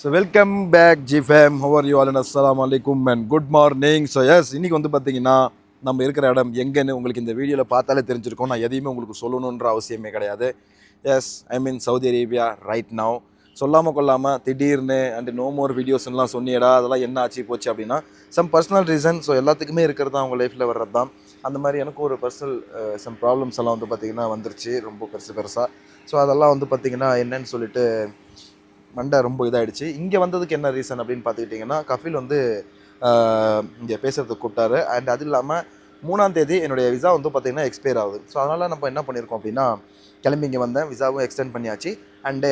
So welcome back G fam how are you all அஸ்லாம் அலைக்கும் and good morning so yes இன்னைக்கு வந்து பார்த்தீங்கன்னா நம்ம இருக்கிற இடம் எங்கேன்னு உங்களுக்கு இந்த வீடியோவில் பார்த்தாலே தெரிஞ்சிருக்கோம். நான் எதையுமே உங்களுக்கு சொல்லணுன்ற அவசியமே கிடையாது. Yes I mean Saudi Arabia right now சொல்லாமல் கொள்ளாமல் திடீர்னு அண்ட் நோ மோர் வீடியோஸ்லாம் சொன்னியடா அதெல்லாம் என்ன ஆச்சு போச்சு அப்படின்னா சம் பர்சனல் ரீசன் ஸோ எல்லாத்துக்குமே இருக்கிறது தான் அவங்க லைஃப்பில் வர்றது தான். அந்த மாதிரி எனக்கும் ஒரு பர்சனல் சம் ப்ராப்ளம்ஸ் எல்லாம் வந்து பார்த்திங்கன்னா வந்துருச்சு ரொம்ப பெருசு பெருசாக ஸோ அதெல்லாம் வந்து பார்த்திங்கன்னா என்னன்னு சொல்லிட்டு மண்டை ரொம்ப இதாகிடுச்சு இங்கே வந்ததுக்கு என்ன ரீசன் அப்படின்னு பார்த்துக்கிட்டிங்கன்னா கஃபில் வந்து இங்கே பேசுகிறதுக்கு கூப்பிட்டாரு. அண்ட் அது இல்லாமல் மூணாம் தேதி என்னுடைய விசா வந்து பார்த்திங்கன்னா எக்ஸ்பயர் ஆகுது. ஸோ அதனால் நம்ம என்ன பண்ணியிருக்கோம் அப்படின்னா கிளம்பி இங்கே வந்தேன். விசாவும் எக்ஸ்டெண்ட் பண்ணியாச்சு. அண்டு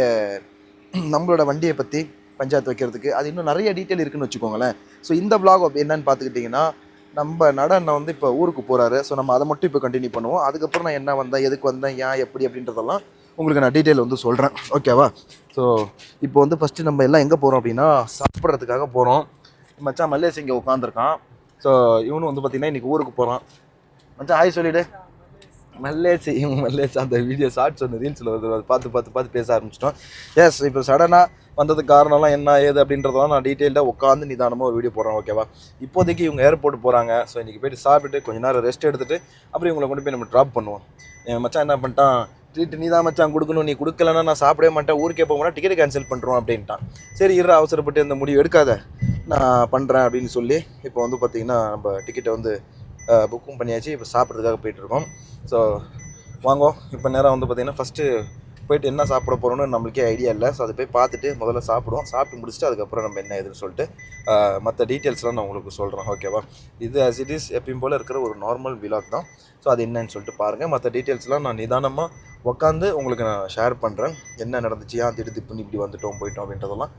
நம்மளோட வண்டியை பற்றி பஞ்சாயத்து வைக்கிறதுக்கு அது இன்னும் நிறைய டீட்டெயில் இருக்குன்னு வச்சுக்கோங்களேன். ஸோ இந்த பிளாக் என்னன்னு பார்த்துக்கிட்டிங்கன்னா நம்ம நட அண்ணன் வந்து இப்போ ஊருக்கு போகிறாரு ஸோ நம்ம அதை மட்டும் இப்போ கண்டினியூ பண்ணுவோம். அதுக்கப்புறம் நான் என்ன வந்தேன் எதுக்கு வந்தேன் ஏன் எப்படி அப்படின்றதெல்லாம் உங்களுக்கு நான் டீட்டெயில் வந்து சொல்கிறேன் ஓகேவா ஸோ இப்போ வந்து ஃபஸ்ட்டு நம்ம எல்லாம் எங்கே போகிறோம் அப்படின்னா சாப்பிட்றதுக்காக போகிறோம் மச்சான் மல்லேஷ் இங்கே உட்காந்துருக்கான் ஸோ இவனும் வந்து பார்த்திங்கன்னா இன்றைக்கி ஊருக்கு போகிறான் மச்சான் ஹாய் சொல்லிவிடு மல்லேஷ் இவங்க மல்லேஷ் அந்த வீடியோ ஷார்ட்ஸ் வந்து ரீல்ஸில் வருது. அதை பார்த்து பார்த்து பார்த்து பேச ஆரம்பிச்சிட்டோம் எஸ் இப்போ சடனாக வந்ததுக்கு காரணம்லாம் என்ன ஏது அப்படின்றதெல்லாம் நான் டீட்டெயிலாக உட்காந்து நிதானமாக ஒரு வீடியோ போடுறேன் ஓகேவா இப்போதைக்கு இவங்க ஏர்போர்ட் போகிறாங்க ஸோ இன்றைக்கி போயிட்டு சாப்பிட்டுட்டு கொஞ்ச நேரம் ரெஸ்ட் எடுத்துட்டு அப்புறம் இவங்களை கொண்டு போய் நம்ம ட்ராப் பண்ணுவோம். என் மச்சான் என்ன பண்ணிட்டான்? ட்ரீட் நீ தான் மச்சான் கொடுக்கணும். நீ கொடுக்கலன்னா நான் சாப்பிடவே மாட்டேன். ஊருக்கே போக மாட்டேன். டிக்கெட் கேன்சல் பண்ணுறோம் அப்படின்ட்டான். சரி இரு அவசரப்பட்டு இந்த முடிவு எடுக்காத. நான் பண்ணுறேன் அப்படின்னு சொல்லி இப்போ வந்து பார்த்திங்கன்னா நம்ம டிக்கெட்டை வந்து புக்கும் பண்ணியாச்சு. இப்போ சாப்பிட்றதுக்காக போயிட்டுருக்கோம் ஸோ வாங்கோ. இப்போ நேரம் வந்து பார்த்திங்கன்னா ஃபஸ்ட்டு போயிட்டு என்ன சாப்பிட போகிறோம்னு நம்மளுக்கே ஐடியா இல்லை. ஸோ அதை போய் பார்த்துட்டு முதல்ல சாப்பிடுவோம். சாப்பிட்டு முடிச்சுட்டு அதுக்கப்புறம் நம்ம என்ன இதுன்னு சொல்லிட்டு மற்ற டீட்டெயில்ஸ்லாம் நான் உங்களுக்கு சொல்கிறேன் ஓகேவா இது அஸ் இட் இஸ் எப்பயும் போல் இருக்கிற ஒரு நார்மல் விலாக் தான். ஸோ அது என்னன்னு சொல்லிட்டு பாருங்கள் மற்ற டீட்டெயில்ஸ்லாம் நான் நிதானமாக உட்காந்து உங்களுக்கு நான் ஷேர் பண்ணுறேன் என்ன நடந்துச்சு? ஏன் திடுத்து இப்படி இப்படி வந்துட்டோம் போயிட்டோம் அப்படின்றதெல்லாம்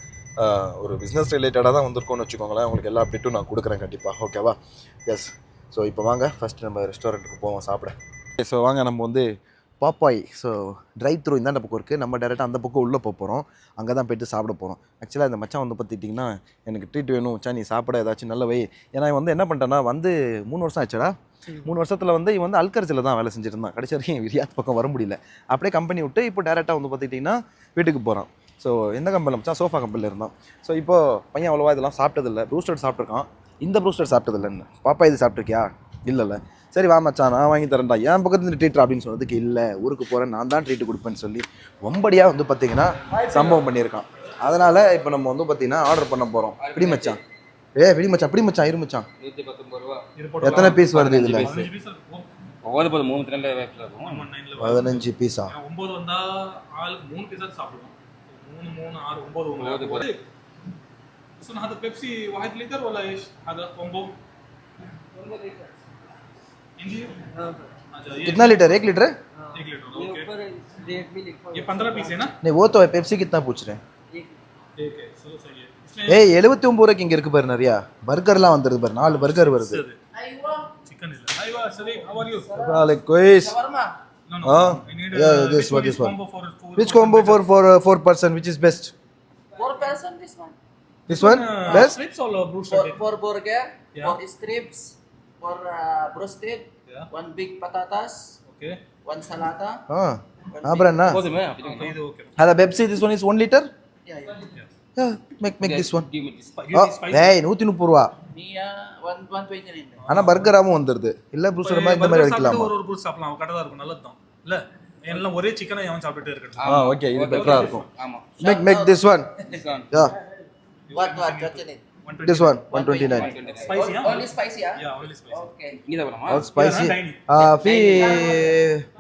ஒரு பிஸ்னஸ் ரிலேட்டடாக தான் வந்திருக்கோம்னு வச்சுக்கோங்களேன். உங்களுக்கு எல்லா அப்டேட்டும் நான் கொடுக்குறேன் கண்டிப்பாக ஓகேவா எஸ் ஸோ இப்போ வாங்க. ஃபஸ்ட்டு நம்ம ரெஸ்டாரண்ட்டுக்கு போவோம். சாப்பிட. ஸோ வாங்க. நம்ம வந்து பாப்பாய். ஸோ டிரைவ் த்ரூ இந்த பக்கம் இருக்குது நம்ம டேரெக்டாக அந்த பக்கம் உள்ளே போக போகிறோம் அங்கே தான் போயிட்டு சாப்பிட போகிறோம் ஆக்சுவலாக இந்த மச்சான் வந்து பார்த்துட்டிங்கன்னா எனக்கு ட்ரீட் வேணும். மச்சான் நீ சாப்பிட ஏதாச்சும் நல்ல வை. ஏன்னா வந்து என்ன பண்ணிட்டான்னா வந்து மூணு வருஷம் ஆச்சுடா. மூணு வருஷத்தில் வந்து இவன் வந்து அல்கர்ஜில் தான் வேலை செஞ்சுட்டு இருந்தான் கடைசி வரைக்கும் ரியாத் பக்கம் வர முடியல. அப்படியே கம்பெனி விட்டு இப்போ டேரெக்டாக வந்து பார்த்துக்கிட்டிங்கன்னா வீட்டுக்கு போகிறான் ஸோ எந்த கம்பெனியில் மச்சான்? சோஃபா கம்பெனியில் இருந்தான். ஸோ இப்போ பையன் அவ்வளோவா இதெல்லாம் சாப்பிட்டதில்ல. ப்ரூஸ்டர் சாப்பிட்ருக்கான் இந்த ப்ரூஸ்டர் சாப்பிட்டதில்லைன்னு. பாப்பா இது சாப்பிட்ருக்கியா இல்லைல்ல. சரி வா மச்சான் நான் வாங்கி தரேன்டா. என் பக்கத்துல இருந்து ட்ரீட் அப்படின்னு சொன்னதுக்கு இல்லை. ஊருக்கு போகிறேன் நான் தான் ட்ரீட் கொடுப்பேன்னு சொல்லி ஒம்படியாக வந்து பார்த்தீங்கன்னா சம்பவம் பண்ணியிருக்கான். அதனால் இப்போ நம்ம வந்து பார்த்தீங்கன்னா ஆர்டர் பண்ண போகிறோம் இப்படி மச்சான். ஏ இப்படி மச்சான் இப்படி மச்சான் இரு எத்தனை பீஸ் வருது இதில்? மூணு பதினஞ்சு பீஸா ஒம்பது வந்தால் மூணு பீஸா சாப்பிடுவோம் மூணு மூணு ஆறு ஒம்பது ஒம்பது ಸೊ ಅದು ಪೆಪ್ಸಿ ವಾಹಿದ್ कितना लीटर? एक लीटर? एक लीटर ये पंद्रह वो तो है पेप्सी कितना पूछ रहे हैं? ஏய் எழுபத்தி ஒன்பது ரூபாய்க்கு இங்க இருக்கு பாரு நிறைய. பர்கர்லாம் வந்துருது பாரு நாலு பர்கர் வருது. Which combo for four person which is best four person For, Yeah. for uh, broasted, Yeah. one big patatas, okay one salata. Ah, என்ன போதுமே அப்படி okay okay hello Pepsi this one is one litre Yeah, yeah. Yeah, make make this one. Give me this. Spicy ஏய் நூற்றி முப்பது ரூபா one one. ஆனால் பர்கராகவும் வந்துடுது இல்லை ப்ரூசர் மாதிரி இந்த மாதிரி burger சாப்பிட்டு வைக்கலாமா ஒரு ஒரு புருஷ் சாப்பிடலாம் கரெக்டாக இருக்கும் நல்லது தான் இல்ல எல்லாம் ஒரே சிக்கனை எவன் சாப்பிட்டுட்டே இருக்கட்டும் ஆ ஓகே இது பெட்டராக இருக்கும் ஆமா make make this one This one. Yeah What what what this one 129 spicy yeah? only spicy yeah? yeah only spicy okay இங்க வரமா all spicy ah fi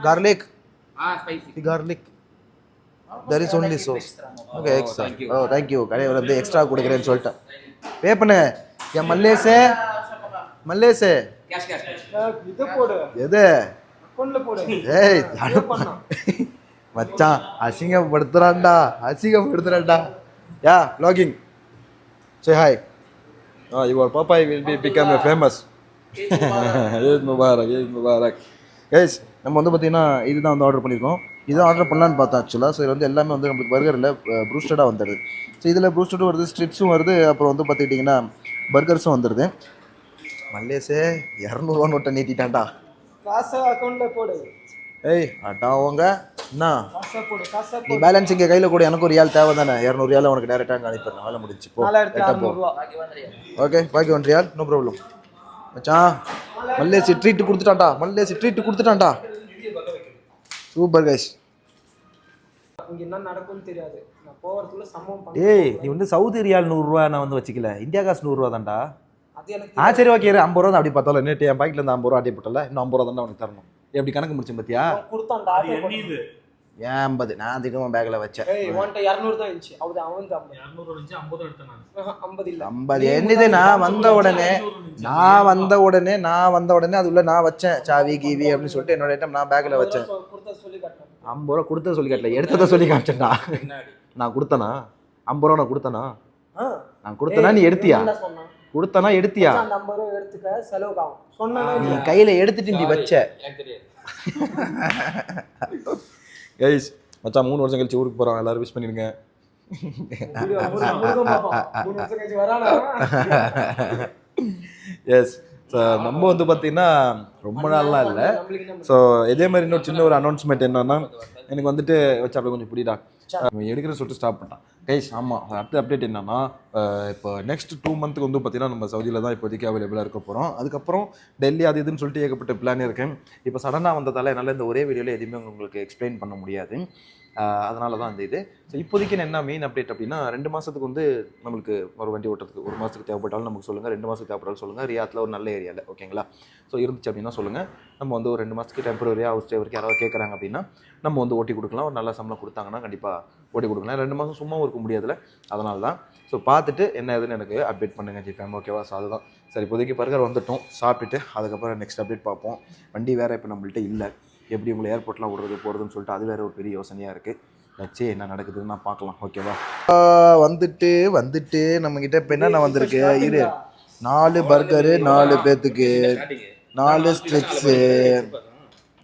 garlic ah spicy fi garlic there is only sauce okay extra oh thank you கடை வந்து extra கொடுக்கிறேன்னு சொல்லிட்டேன் பே பண்ணு என் மல்லேசே மல்லேசே cash cash இது போடு எது அக்கவுண்ட்ல போடு ஏய் மச்சான் அசிங்கப்படுத்துறான்டா அசிங்கப்படுத்துறான்டா யா logging say hi ah your பாப்பாய் will be become a famous Eid Mubarak Eid Mubarak guys நம்ம வந்து பார்த்தீங்கன்னா இதுதான் வந்து ஆர்டர் பண்ணியிருக்கோம். இதுதான் ஆர்டர் பண்ணலான்னு பார்த்தோம் ஆக்சுவலாக ஸோ இது வந்து எல்லாமே வந்து நம்மளுக்கு பர்கரில் ப்ரூஸ்டடாக வந்துடுது. ஸோ இதில் ப்ரூஸ்டடும் வருது ஸ்ட்ரிப்ஸும் வருது அப்புறம் வந்து பார்த்துக்கிட்டிங்கன்னா பர்கர்ஸும் வந்துடுது. மல்லேசே இரநூறுவா நோட்டை நீட்டிட்டான்டா. காசு அக்கௌண்ட்ல போடு. ஏய் அட்டாவங்க என்ன நீ பேலன்ஸ் இங்கே கையில் கூட எனக்கு ஒரு ரியால் தேவை தானே இரநூறு ரியால் உனக்கு டேரெக்டாக அனுப்பிடுறேன் வேலை முடிச்சு போ. ஓகே பாக்கி ஒன் ரியால் நோ ப்ராப்ளம் மச்சான் மல்லேசி ட்ரீட் கொடுத்துட்டான்டா மல்லேசி ட்ரீட் கொடுத்துட்டான்டா. சூப்பர் கைஸ் ஏய் நீ வந்து சவுதி ரியால் நூறுரூவா நான் வந்து வச்சுக்கல. இந்தியா காசு நூறுரூவா தான்டா. ஆ சரி ஓகே ஐம்பது ரூபா தான் அப்படி பார்த்தாலும். நேற்று என் பாக்கெட்ல இருந்து ஐம்பது ரூபா ஆட்டி போட்டல. இன்னும் ஐம்பது ரூபா தான் உனக்கு தரணும். எப்படி கணக்கு முடிச்சேன் பார்த்தியா கொடுத்தான்டா ஐம்பது. நான் அதிகமாக பேக்கில் வச்சேன். ஏய் உன்கிட்ட இரநூறு தான் இருந்துச்சு. அவன் அவன் தான். ஐம்பது எடுத்தேன் நான். ஆஹா, ஐம்பது இல்ல. ஐம்பது. என்னது? நான் வந்த உடனே நான் வந்த உடனே நான் வந்த உடனே அது உள்ள நான் வச்சேன் சாவி கீவி அப்படின்னு சொல்லிட்டு என்னோட ஐட்டம் நான் பேக்கில் வச்சேன். கொடுத்த சொல்லி காட்டினேன் ஐம்பது ரூபா கொடுத்தத சொல்லி காட்டல. எடுத்ததை சொல்லி காமிச்சேன்டா நான் கொடுத்தனா? ஐம்பது ரூபா நான் கொடுத்தனா? ஆ. நான் கொடுத்தனா நீ எடுத்தியா? கொடுத்தனா எடுத்தியா? அந்த ஐம்பது ரூபா எடுத்துக்க செலவுக்கு ஆகும் இல்லையா? கையில எடுத்துட்டு நீ வச்ச. கைஸ் மச்சான் மூணு வருஷம் கழிச்சு ஊருக்கு போறோம். எல்லாரும் விஷ் வரானா? எஸ் ஸோ நம்ம வந்து பார்த்தீங்கன்னா ரொம்ப நாள்லாம் இல்லை. ஸோ இதே மாதிரி இன்னொரு சின்ன ஒரு அனௌன்ஸ்மெண்ட் என்னன்னா எனக்கு வந்துட்டு வச்சு அப்படியே கொஞ்சம் பிடிடா. எடுக்கிற சொல்லிட்டு ஸ்டாப் பண்ணிட்டான். கைஸ் ஆமாம் அடுத்த அப்டேட் என்னென்னா இப்போ நெக்ஸ்ட் டூ மந்த்துக்கு வந்து பார்த்தீங்கன்னா நம்ம சவுதியில் தான் இப்போதைக்கு அவைலபிளாக இருக்க போகிறோம் அதுக்கப்புறம் டெல்லி அது இதுன்னு சொல்லிட்டு ஏகப்பட்ட பிளான் இருக்கேன் இப்போ சடனாக வந்ததால் என்னால் இந்த ஒரே வீடியோவில் எதுவுமே உங்களுக்கு எக்ஸ்பிளைன் பண்ண முடியாது. அதனால தான் அந்த இது. ஸோ இப்போதைக்கு என்ன மெயின் அப்டேட் அப்படின்னா ரெண்டு மாதத்துக்கு வந்து நம்மளுக்கு ஒரு வண்டி ஓட்டுறதுக்கு ஒரு மாதத்துக்கு தேவைப்பட்டாலும் நமக்கு சொல்லுங்கள் ரெண்டு மாதத்துக்கு தேவைப்பட்டாலும் சொல்லுங்கள் ரியாத்தில் ஒரு நல்ல ஏரியாவில் ஓகேங்களா ஸோ இருந்துச்சு அப்படின்னா சொல்லுங்கள் நம்ம வந்து ஒரு ரெண்டு மாதத்துக்கு டெம்பரரியாக ஹவுஸ் டிரைவருக்கு யாராவது கேட்குறாங்க அப்படின்னா நம்ம வந்து ஓட்டி கொடுக்கலாம். ஒரு நல்ல சம்பளம் கொடுத்தாங்கன்னா கண்டிப்பாக ஓட்டி கொடுக்கலாம். ரெண்டு மாதம் சும்மா இருக்க முடியாதுல அதனால தான் ஸோ பார்த்துட்டு என்ன ஏதுன்னு எனக்கு அப்டேட் பண்ணுங்கள் ஜிஃபேம் ஓகேவா ஸோ அதுதான். சரி இப்போதைக்கு பர்கர் வந்துட்டோம். சாப்பிட்டுட்டு அதுக்கப்புறம் நெக்ஸ்ட் அப்டேட் பார்ப்போம். வண்டி வேறு இப்போ நம்மள்கிட்ட இல்லை. எப்படி உங்களை ஏர்போர்ட்லாம் விடுறது போகிறதுன்னு சொல்லிட்டு அது வேறு ஒரு பெரிய யோசனையாக இருக்குது வச்சு என்ன நடக்குதுன்னு நான் பார்க்கலாம். ஓகேவா வந்துட்டு வந்துட்டு நம்மக்கிட்ட இப்போ என்னென்ன வந்திருக்கு? இரு. நாலு பர்கரு நாலு பேர்த்துக்கு நாலு ஸ்ட்ரிப்ஸு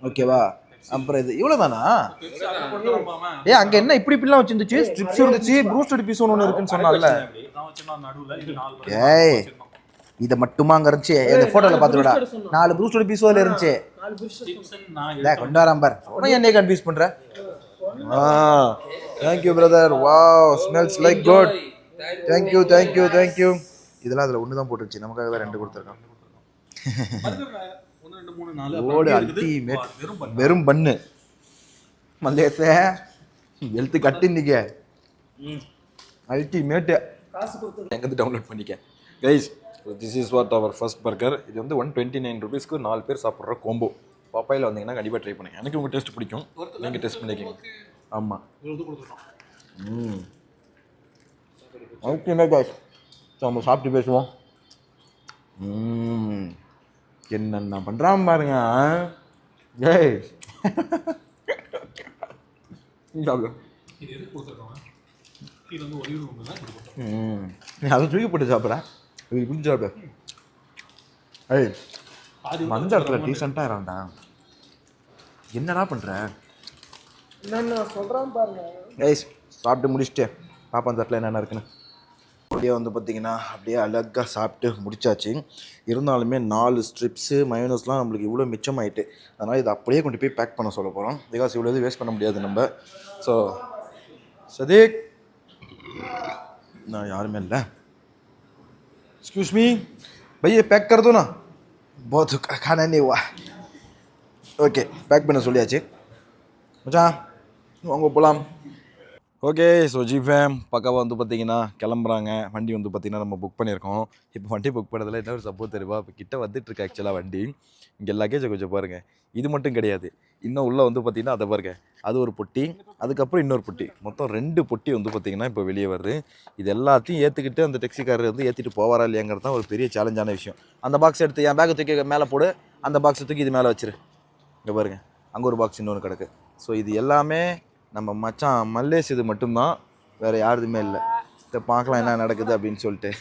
ஓகேவா அப்புறம் இது இவ்வளோ தானா ஏ அங்கே என்ன இப்படி இப்படிலாம் வச்சிருந்துச்சு? ஸ்ட்ரிப்ஸ் இருந்துச்சு ப்ரூஸ்டட் பீஸ் ஒன்று இருக்குன்னு சொன்னால நான் வச்சிருந்தேன். நடுவுல இது நாலு ஏய். இதை மட்டுமா அங்கே இருந்துச்சு. இந்த ஃபோட்டோவில் பார்த்துடா நாலு ப்ரூஸ்டட் பீஸ் அதில் இருந்துச்சு. இல்லை கொண்டு வரான் பார். என்னைய கன்ஃபியூஸ் பண்ணுற ஆ thank you brother wow smells like good thank you thank you thank you இதெல்லாம் அதில் ஒன்று தான் போட்டுருச்சு நமக்காக தான் ரெண்டு கொடுத்துருக்கான் ஒன்று ரெண்டு மூணு நாலு. ஓடு. அல்டிமேட் வா, வெறும் பண்ணு. மல்லேச. எழுத்து கட்டின்னிக்க அல்டிமேட்டு காசு கொடுத்து எங்கேருந்து டவுன்லோட் பண்ணிக்க? Guys this is what our first burger இது வந்து ஒன் டுவெண்ட்டி நைன் ருபீஸ்க்கு நாலு பேர் சாப்பிட்ற கோம்போ பப்பாயில் வந்தீங்கன்னா கண்டிப்பாக ட்ரை பண்ணுங்க. எனக்கு உங்கள் டேஸ்ட் பிடிக்கும். நீங்கள் டேஸ்ட் பண்ணிக்கோங்க. ஆமாம் ம். ஓகே கைஸ் ஸோ நம்ம சாப்பிட்டு பேசுவோம். என்னென்ன பண்ணுறான் பாருங்க? ஏய். அதை தூக்கி போட்டு சாப்பிட்றேன் இது சாப்பிடு ஏய் வந்த இடத்துல டீசெண்டாக இருந்தா என்னடா பண்ணுற என்னென்ன சொல்றான் பாருங்க. கைஸ் சாப்பிட்டு முடிச்சுட்டு பாப்பா தட்டில் என்னென்ன இருக்குன்னு. அப்படியே வந்து பார்த்தீங்கன்னா அப்படியே அழகாக சாப்பிட்டு முடிச்சாச்சு. இருந்தாலுமே நாலு ஸ்ட்ரிப்ஸு மயோனஸ்லாம் நம்மளுக்கு இவ்வளோ மிச்சமாயிட்டு. அதனால் இதை அப்படியே கொண்டு போய் பேக் பண்ண சொல்ல போகிறோம் பிகாஸ் இவ்வளோ இது வேஸ்ட் பண்ண முடியாது நம்ம. ஸோ சதீக்! நான் யாருமே இல்லை. एक्सक्यूज मी भैया पैक कर दो ना बहुत खाना नहीं हुआ ஓகே பேக் பண்ண சொல்லியாச்சு மச்சான் வாங்க போகலாம் ஓகே ஸோ ஜிஃபேம் பக்காவாக வந்து பார்த்தீங்கன்னா கிளம்புறாங்க. வண்டி வந்து பார்த்தீங்கன்னா நம்ம புக் பண்ணியிருக்கோம். இப்போ வண்டி புக் பண்ணதில் என்ன ஒரு சப்போர்ட் தெரியுமா? இப்போ கிட்ட வந்துட்டுருக்கு ஆக்சுவலாக வண்டி. இங்கே லக்கேஜை கொஞ்சம் பாருங்கள் இது மட்டும் கிடையாது. இன்னும் உள்ளே வந்து பார்த்திங்கன்னா அதை பாருங்கள் அது ஒரு பொட்டி அதுக்கப்புறம் இன்னொரு பொட்டி. மொத்தம் ரெண்டு பொட்டி வந்து பார்த்திங்கன்னா இப்போ வெளியே வருது. இது எல்லாத்தையும் ஏற்றுக்கிட்டு அந்த டெக்ஸிக்காரர் வந்து ஏற்றிட்டு போவாரா இல்லையாங்கிறது தான் ஒரு பெரிய சேலஞ்சான விஷயம். அந்த பாக்ஸ் எடுத்து என் பேக்கை தூக்கி மேலே போடு. அந்த பாக்ஸை தூக்கி இது மேலே வச்சிரு. இங்கே பாருங்கள் அங்கே ஒரு பாக்ஸ் இன்னொன்று கிடக்கு. ஸோ இது எல்லாமே நம்ம மச்சான் மல்லேஷ் இது மட்டும்தான் வேறு யாருதுமே இல்லை. இதை பார்க்கலாம் என்ன நடக்குது அப்படின்னு சொல்லிட்டு.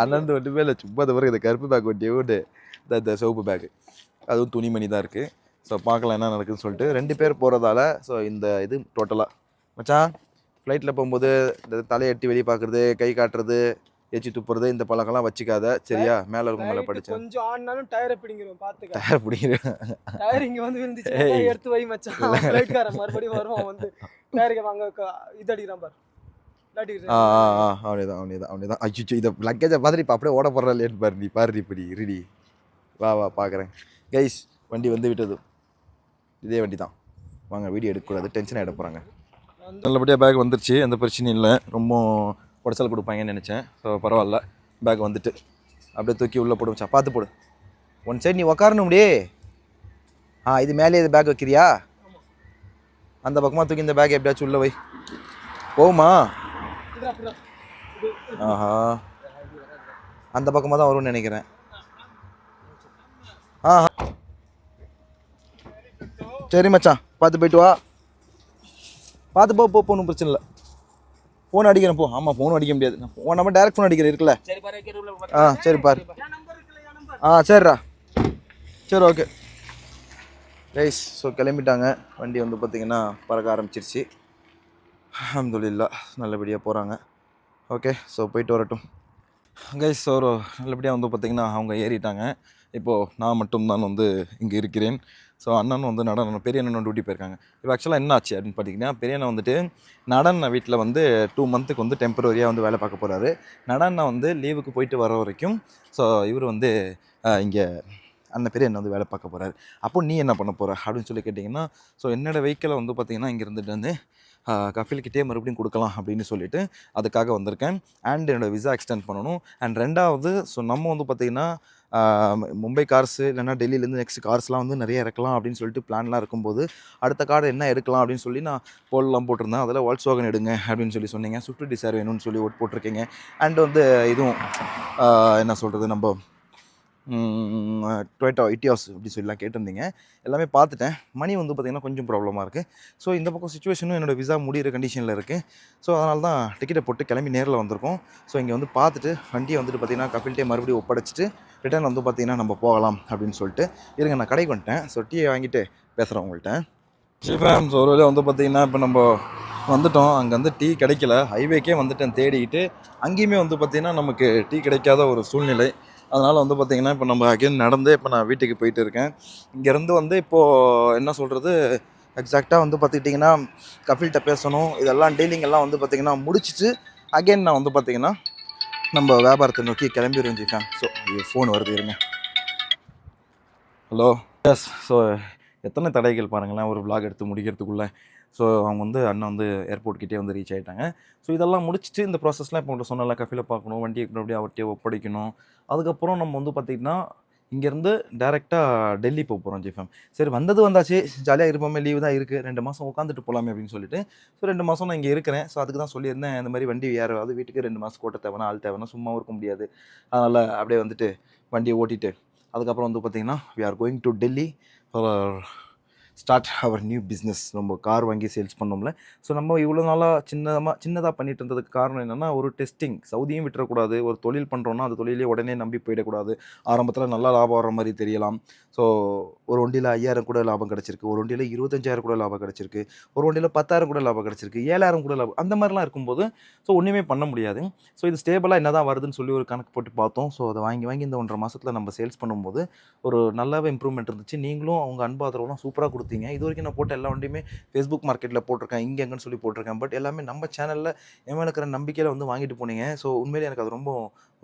அண்ணன் ஒன்றுமே இல்லை சும்மா பிறகு இந்த கருப்பு பேக் ஒட்டி விட்டு இந்த இந்த சிவப்பு பேக்கு அதுவும் துணிமணி தான் இருக்குது ஸோ பார்க்கலாம் என்ன நடக்குதுன்னு சொல்லிட்டு. ரெண்டு பேர் போகிறதால ஸோ இந்த இது டோட்டலாக மச்சான் ஃப்ளைட்டில் போகும்போது இந்த தலையை எட்டி வெளியே பார்க்குறது கை காட்டுறது ஏச்சி துப்புறது இந்த பழக்கம்லாம் வச்சுக்காத. சரியா? மேலே இருக்கும் மேலே படித்தேன் கொஞ்சம் ஆடினாலும் டயரை பிடிங்கிரும் பாத்துக்க. டயர் பிடிக்கிறேன் டயர் இங்க வந்து விழுந்துச்சு. எடுத்து வை மச்சான். ஃபிளைட்காரன் மறுபடியும் வருவான் வந்து. டயருக்கு வாங்க இது அடிக்கிறான் பாரு. இல்லாட்டி ஆ ஆ ஆ. அவனே தான் அவனே தான் அவனே தான் அச்சுச்சோ இதை லக்கேஜை பார்த்துட்டு இப்போ அப்படியே ஓட போடுறா இல்லையான்னு பாரு நீ பாரு இப்படி ரெடி வா வா பார்க்குறேன் கைஸ் வண்டி வந்து விட்டது. இதே வண்டி தான் வாங்க வீடியோ எடுக்கக்கூடாது. டென்ஷன் ஆகிட போகிறாங்க நல்லபடியாக பேக் வந்துருச்சு. எந்த பிரச்சனையும் இல்லை. ரொம்ப உடச்சல் கொடுப்பாங்கன்னு நினச்சேன். ஸோ பரவாயில்ல. பேக் வந்துட்டு. அப்படியே தூக்கி உள்ளே போடு பார்த்து போடு. ஒன் சைடு நீ உக்காரணும் முடியே ஆ இது மேலே இது பேக் வைக்கிறியா? அந்த பக்கமாக தூக்கி இந்த பேக் எப்படியாச்சும் உள்ளே வை. போகுமா ஆஹா. அந்த பக்கமாக தான் வரும்னு நினைக்கிறேன். ஆஹா. சரி மச்சான். பார்த்து போயிட்டு வா. பார்த்து போ போ ஒன்றும் பிரச்சனை இல்லை. ஃபோன் அடிக்கிறேன் போ. ஆமாம் ஃபோனும் அடிக்க முடியாது. நான் ஃபோன் நம்ம டேரக்ட் ஃபோன் அடிக்கிறேன் இருக்குல்ல. ஆ சரி பாரு. ஆ சரிடா. சரி ஓகே ரைஸ் ஸோ கிளம்பிட்டாங்க. வண்டி வந்து பார்த்திங்கன்னா பறக்க ஆரம்பிச்சிருச்சு. அல்ஹம்துலில்லாஹ் நல்லபடியாக போகிறாங்க ஓகே ஸோ போயிட்டு வரட்டும். கைஸ் ஒரு நல்லபடியாக வந்து பார்த்திங்கன்னா அவங்க ஏறிட்டாங்க. இப்போது நான் மட்டும்தான் வந்து இங்கே இருக்கிறேன். ஸோ அண்ணன் வந்து நடனம் பெரிய அண்ணன் டியூட்டி போயிருக்காங்க. இப்போ ஆக்சுவலாக என்ன ஆச்சு அப்படின்னு பார்த்தீங்கன்னா பெரிய அண்ணன் வந்துட்டு நடன வீட்டில் வந்து டூ மந்த்துக்கு வந்து டெம்பரரியாக வந்து வேலை பார்க்க போகிறாரு நடன வந்து லீவுக்கு போயிட்டு வர வரைக்கும் ஸோ இவர் வந்து இங்கே அண்ணன் பெரிய அண்ணன் வந்து வேலை பார்க்க போகிறாரு அப்போ நீ என்ன பண்ண போகிற அப்படின்னு சொல்லி கேட்டிங்கன்னா ஸோ என்னோடய வெஹிக்கிளை வந்து பார்த்திங்கன்னா இங்கே இருந்துட்டு வந்து கஃபில்கிட்டே மறுபடியும் கொடுக்கலாம் அப்படின்னு சொல்லிட்டு அதுக்காக வந்திருக்கேன். அண்ட் என்னோடய விசா எக்ஸ்டெண்ட் பண்ணணும். அண்ட் ரெண்டாவது ஸோ நம்ம வந்து பார்த்திங்கன்னா மும்பை கார்ஸு இல்லைன்னா டெல்லியிலேருந்து நெக்ஸ்ட் கார்ஸ்லாம் வந்து நிறைய இறக்கலாம் அப்படின்னு சொல்லிட்டு பிளான்லாம் இருக்கும்போது அடுத்த கார் என்ன எடுக்கலாம் அப்படின்னு சொல்லி நான் போல்லாம் போட்டிருந்தேன். அதில் வால்ஸ் வாகன் எடுங்க அப்படின்னு சொல்லி சொன்னீங்க. ஸ்விஃப்ட் டிசைர் வேணும்னு சொல்லி ஓட் போட்டிருக்கீங்க. அண்ட் வந்து இதுவும் என்ன சொல்கிறது நம்ம டொயட்டோ இட்டியாஸ் அப்படி சொல்லலாம் கேட்டிருந்தீங்க. எல்லாமே பார்த்துட்டேன். மணி வந்து பார்த்திங்கன்னா கொஞ்சம் ப்ராப்ளமாக இருக்குது ஸோ இந்த பக்கம் சுச்சுவேஷனும் என்னோட விசா முடிகிற கண்டிஷனில் இருக்குது ஸோ அதனால தான் டிக்கெட்டை போட்டு கிளம்பி நேரில் வந்திருக்கோம். ஸோ இங்கே வந்து பார்த்துட்டு வண்டியை வந்துட்டு பார்த்திங்கன்னா கபில்ட்டே மறுபடியும் ஒப்படைச்சிட்டு ரிட்டர்ன் வந்து பார்த்திங்கன்னா நம்ம போகலாம் அப்படின்னு சொல்லிட்டு இருங்க நான் கடைக்கு வந்துட்டேன். ஸோ டீயை வாங்கிட்டு பேசுகிறேன் உங்கள்கிட்ட. ஸ்ரீஃபேம் ஸோ ஒரு வழியாக வந்து பார்த்திங்கன்னா இப்போ நம்ம வந்துட்டோம். அங்கே வந்து டீ கிடைக்கல. ஹைவேக்கே வந்துட்டேன். தேடிக்கிட்டு அங்கேயுமே வந்து பார்த்திங்கன்னா நமக்கு டீ கிடைக்காத ஒரு சூழ்நிலை. அதனால் வந்து பார்த்திங்கன்னா இப்போ நம்ம அகைன் நடந்தே இப்போ நான் வீட்டுக்கு போயிட்டு இருக்கேன். இங்கேருந்து வந்து இப்போது என்ன சொல்கிறது எக்ஸாக்டாக வந்து பார்த்துக்கிட்டிங்கன்னா கபில்கிட்ட பேசணும். இதெல்லாம் டீலிங் எல்லாம் வந்து பார்த்திங்கன்னா முடிச்சிட்டு அகைன் நான் வந்து பார்த்திங்கன்னா நம்ம வியாபாரத்தை நோக்கி கிளம்பி ஜிஃபேம் ஸோ ஃபோன் வருது இருங்க. ஹலோ எஸ் ஸோ எத்தனை தடைகள் பாருங்களேன் ஒரு விளாக் எடுத்து முடிக்கிறதுக்குள்ளே. ஸோ அவங்க வந்து அண்ணன் வந்து ஏர்போர்ட் கிட்டே வந்து ரீச் ஆகிட்டாங்க ஸோ இதெல்லாம் முடிச்சுட்டு இந்த ப்ராசஸ்லாம் இப்போ உங்கள்கிட்ட சொன்னல கஃபில பார்க்கணும் வண்டியை அப்படியே அவர்கிட்டயே ஒப்படைக்கணும். அதுக்கப்புறம் நம்ம வந்து பார்த்திங்கன்னா இங்கேருந்து டேரெக்டாக டெல்லி போக போகிறோம் ஜிஃபம் சரி வந்தது வந்தாச்சு. ஜாலியாக இருப்போமே லீவு தான் இருக்குது ரெண்டு மாதம் உட்காந்துட்டு போகலாமே அப்படின்னு சொல்லிட்டு. ஸோ ரெண்டு மாதம் நான் இங்கே இருக்கிறேன். ஸோ அதுக்கு தான் சொல்லியிருந்தேன் இந்த மாதிரி வண்டி யாராவது வீட்டுக்கு ரெண்டு மாதம் கோட்டை தேவைனா ஆள் தேவைன்னா சும்மாவும் இருக்க முடியாது. அதனால் அப்படியே வந்துட்டு வண்டியை ஓட்டிட்டு அதுக்கப்புறம் வந்து பார்த்திங்கன்னா we are going to Delhi start our new business நம்ம கார் வாங்கி சேல்ஸ் பண்ணோம்ல. ஸோ நம்ம இவ்வளோ நாளாக சின்னதாக சின்னதாக பண்ணிட்டு இருந்ததுக்கு காரணம் என்னென்னா ஒரு டெஸ்டிங் சவுதியும் விட்டுறக்கூடாது. ஒரு தொழில் பண்ணுறோன்னா அந்த தொழிலே உடனே நம்பி போயிடக்கூடாது. ஆரம்பத்தில் நல்லா லாபம் வர மாதிரி தெரியலாம். ஸோ ஒரு வண்டியில் ஐயாயிரம் கூட லாபம் கிடச்சிருக்கு. ஒரு வண்டியில் இருபத்தஞ்சாயிரம் கூட லாபம் கிடச்சிருக்கு. ஒரு வண்டியில் பத்தாயிரம் கூட லாபம் கிடச்சிருக்கு. ஏழாயிரம் கூட லாபம். அந்த மாதிரிலாம் இருக்கும்போது ஸோ ஒன்றுமே பண்ண முடியாது. ஸோ இது ஸ்டேபிளாக என்ன தான் வருதுன்னு சொல்லி ஒரு கணக்கு போட்டு பார்த்தோம். ஸோ அதை வாங்கி வாங்கி இந்த ஒன்றரை மாதத்தில் நம்ம சேல்ஸ் பண்ணும்போது ஒரு நல்லாவே இம்ப்ரூவ்மெண்ட் இருந்துச்சு. நீங்களும் அவங்க அன்பு சூப்பராக கொடுத்து கொடுத்தீங்க. இது வரைக்கும் நான் போட்ட எல்லா வண்டியுமே ஃபேஸ்புக் மார்க்கெட்டில் போட்டிருக்கேன். இங்கே எங்கன்னு சொல்லி போட்டிருக்கேன். பட் எல்லாமே நம்ம சேனலில் என் மேலே இருக்கிற நம்பிக்கையில் வந்து வாங்கிட்டு போனீங்க. ஸோ உண்மையிலே எனக்கு அது ரொம்ப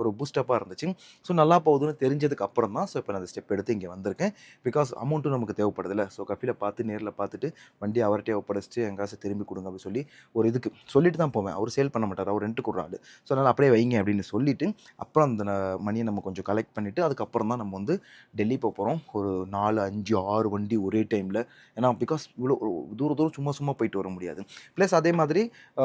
ஒரு பூஸ்டப்பாக இருந்துச்சு. ஸோ நல்லா போகுதுன்னு தெரிஞ்சதுக்கு அப்புறம் தான் ஸோ இப்போ நான் அந்த ஸ்டெப் எடுத்து இங்கே வந்திருக்கேன். பிகாஸ் அமௌண்ட்டும் நமக்கு தேவைப்படுதில்ல. ஸோ கஃபியில் பார்த்து நேரில் பார்த்துட்டு வண்டி அவர்கிட்டயே ஒப்படைச்சிட்டு என் காசை திரும்பி கொடுங்க அப்படின்னு சொல்லி ஒரு இதுக்கு சொல்லிட்டு தான் போவேன். அவர் சேல் பண்ண மாட்டார். அவர் ரெண்ட்டு கொடுறாரு ஸோ அதனால் அப்படியே வைங்க அப்படின்னு சொல்லிட்டு அப்புறம் அந்த மணியை நம்ம கொஞ்சம் கலெக்ட் பண்ணிவிட்டு அதுக்கப்புறம் தான் நம்ம வந்து டெல்லி போக போகிறோம் ஒரு நாலு அஞ்சு ஆறு வண்டி ஒரே டைமில் ஏன்னா பிகாஸ் இவ்வளோ தூர தூரம் சும்மா சும்மா போயிட்டு வர முடியாது. ப்ளஸ் அதே மாதிரி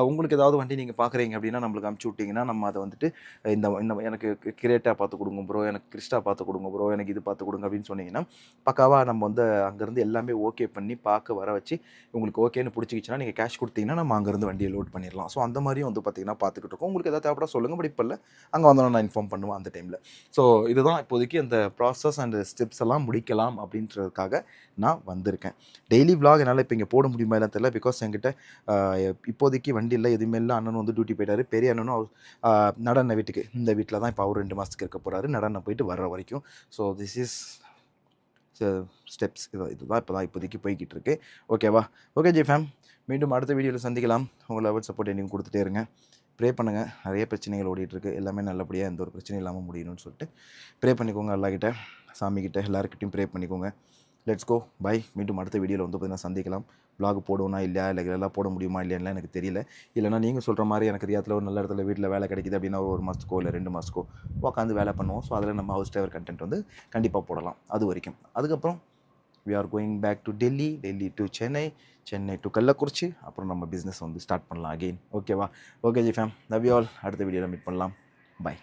உங்களுக்கு ஏதாவது வண்டி நீங்கள் பார்க்குறீங்க அப்படின்னா நம்மளுக்கு அமுச்சு விட்டிங்கன்னா நம்ம அதை வந்துட்டு இந்த இந்த எனக்கு கிரேட்டாக பார்த்து கொடுங்க ப்ரோ எனக்கு கிறிஸ்டா பார்த்து கொடுங்க ப்ரோ எனக்கு இது பார்த்து கொடுங்க அப்படின்னு சொன்னீங்கன்னா பக்காவாக நம்ம வந்து அங்கேருந்து எல்லாமே ஓகே பண்ணி பார்க்க வர வச்சு உங்களுக்கு ஓகேன்னு பிடிச்சிக்கிச்சுன்னா நீங்கள் கேஷ் கொடுத்தீங்கன்னா நம்ம அங்கேருந்து வண்டியை லோட் பண்ணிடலாம். ஸோ அந்த மாதிரியும் வந்து பார்த்தீங்கன்னா பார்த்துக்கிட்டு இருக்கோம். உங்களுக்கு எதாவது தேவைப்பட சொல்லுங்கள் பட் இப்போ இல்லை. அங்கே வந்தோம் நான் இன்ஃபார்ம் பண்ணுவேன் அந்த டைமில் ஸோ இதுதான் இப்போதைக்கு அந்த ப்ராசஸ் அண்ட் ஸ்டெப்ஸ் எல்லாம் முடிக்கலாம் அப்படின்றதுக்காக நான் வந்திருக்கேன். டெய்லி vlog என்னால் இப்போ இங்கே போட முடியுமா இல்லை தெரியல. பிகாஸ் என்கிட்ட இப்போதைக்கு வண்டி இல்லை. எதுவுமே இல்லை. அண்ணனும் வந்து டியூட்டி போயிட்டார். பெரிய அண்ணனும் நடன வீட்டுக்கு இந்த வீட்டில் தான் இப்போ அவர் ரெண்டு மாதத்துக்கு இருக்க போகிறாரு நடனம் போயிட்டு வர்ற வரைக்கும். ஸோ திஸ் இஸ் ஸ்டெப்ஸ் இது இதுதான் இப்போ தான் இப்போதைக்கு போய்கிட்டு இருக்கு ஓகேவா ஓகே ஜி ஃபேம் மீண்டும் அடுத்த வீடியோவில் சந்திக்கலாம். உங்கள் லெவல் சப்போர்ட் நீங்கள் கொடுத்துட்டே இருங்க. ப்ரே பண்ணுங்கள் நிறைய பிரச்சனைகள் ஓடிட்டு இருக்கு எல்லாமே நல்லபடியாக எந்த ஒரு பிரச்சனையும் இல்லாமல் முடியணும்னு சொல்லிட்டு. ப்ரே பண்ணிக்கோங்க. எல்லாக்கிட்ட சாமிக்கிட்ட எல்லாருக்கிட்டையும் ப்ரே பண்ணிக்கோங்க. லெட்ஸ் கோ பை மீண்டும் அடுத்த வீடியோவில் வந்து பார்த்தீங்கன்னா சந்திக்கலாம். ப்ளாக் போடுவோனா இல்லையா? இல்லை இதெல்லாம் போட முடியுமா இல்லையான்னு எனக்கு தெரியல. இல்லைனா நீங்கள் சொல்கிற மாதிரி எனக்கு ரியாத்தில் ஒரு நல்ல இடத்துல வீட்டில் வேலை கிடைக்குது அப்படின்னா ஒரு மாதத்துக்கோ இல்லை ரெண்டு மாதத்துக்கோ உட்காந்து வேலை பண்ணுவோம். ஸோ அதில் நம்ம ஹவுஸ் டிரைவர் கண்டென்ட் வந்து கண்டிப்பாக போடலாம். அது வரைக்கும். அதுக்கப்புறம் we are going back to Delhi Delhi to Chennai Chennai to Kallakurichi அப்புறம் நம்ம பிஸ்னஸ் வந்து ஸ்டார்ட் பண்ணலாம் அகெயின் ஓகேவா okay G fam love you all அடுத்த வீடியோவில் மீட் பண்ணலாம். பை